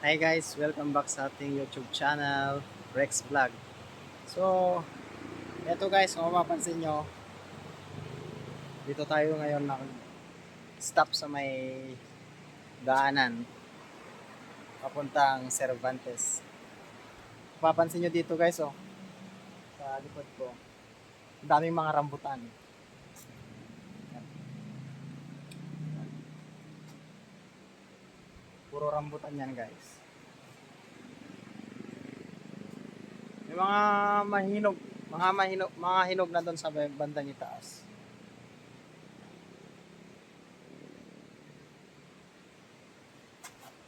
Hi guys, welcome back sa ating YouTube channel, Rex Vlog. So, eto guys, kung mapapansin nyo, dito tayo ngayon na stop sa may daanan papuntang Cervantes. Mapapansin nyo dito guys, oh, sa likod ko, daming mga rambutan. Puro rambutan yan guys. May mga mahinog, mga mahinog, mga hinog na doon sa banda ni taas.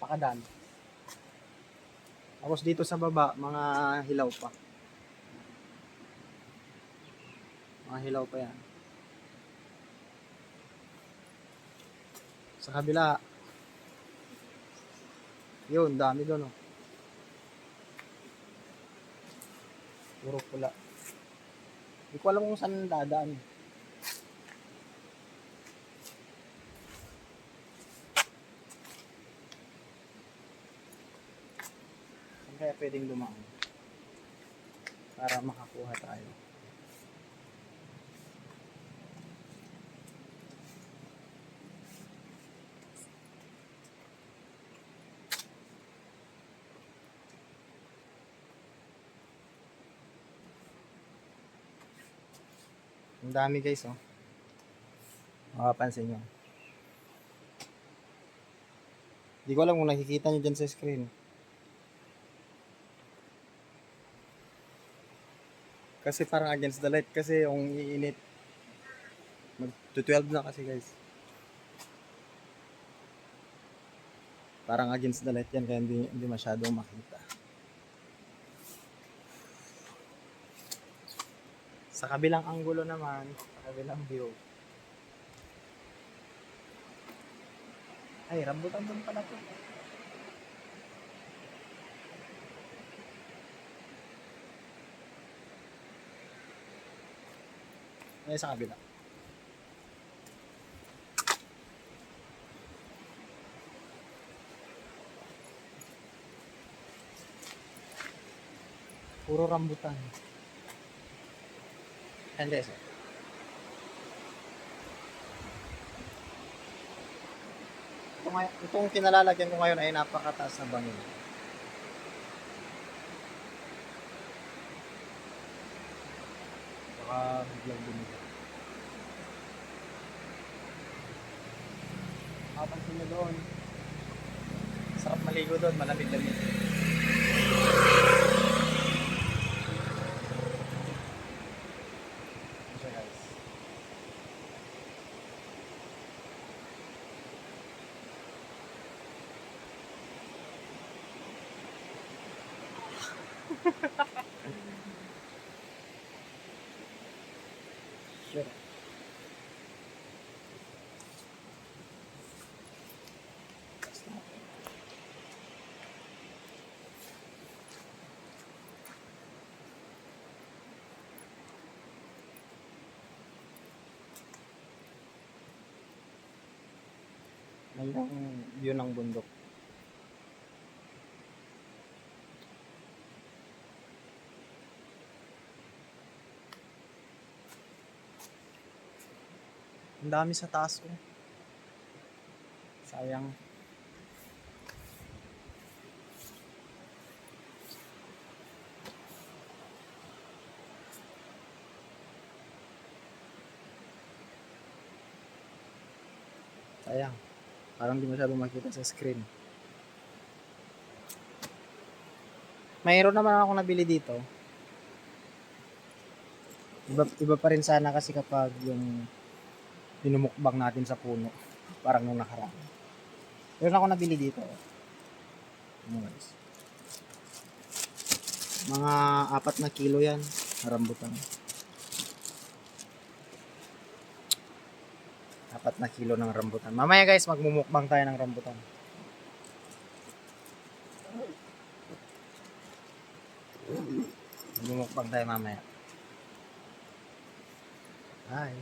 Pakadan. Tapos dito sa baba, mga hilaw pa. Mga hilaw pa yan. Sa kabila, yun, dami doon oh. Puro pula. Hindi ko alam kung saan dadaan. Saan kaya pwedeng dumaan? Para makakuha tayo. Ang dami guys, oh. Makapansin nyo. Hindi ko alam kung nakikita nyo dyan sa screen. Kasi parang against the light kasi yung iinit. Mag 12 na kasi guys. Parang against the light yan kaya hindi, hindi masyadong makita. Sa kabilang anggulo naman, sa kabilang view. Ay, rambutan doon pala to. Ay, sa kabila. Puro rambutan. Hindi, sir. Ito ngay- itong kinalalagyan ko ngayon ay napakataas na bangin. Baka biglang bumili. Kapansin nyo doon. Sarap maligo doon, malamig-lamig. Sure. Gandang view ng bundok. Ang dami sa taas ko. Sayang. Sayang. Parang di masyadong makita sa screen. Mayroon naman ako nabili dito. Iba, iba pa rin sana kasi kapag yung minumukbang natin sa puno. Parang nung nakaraan. Meron ako nabili dito. Guys? Mga apat na kilo yan. Rambutan. Apat na kilo ng rambutan. Mamaya guys, magmumukbang tayo ng rambutan. Magmumukbang tayo mamaya. Hi.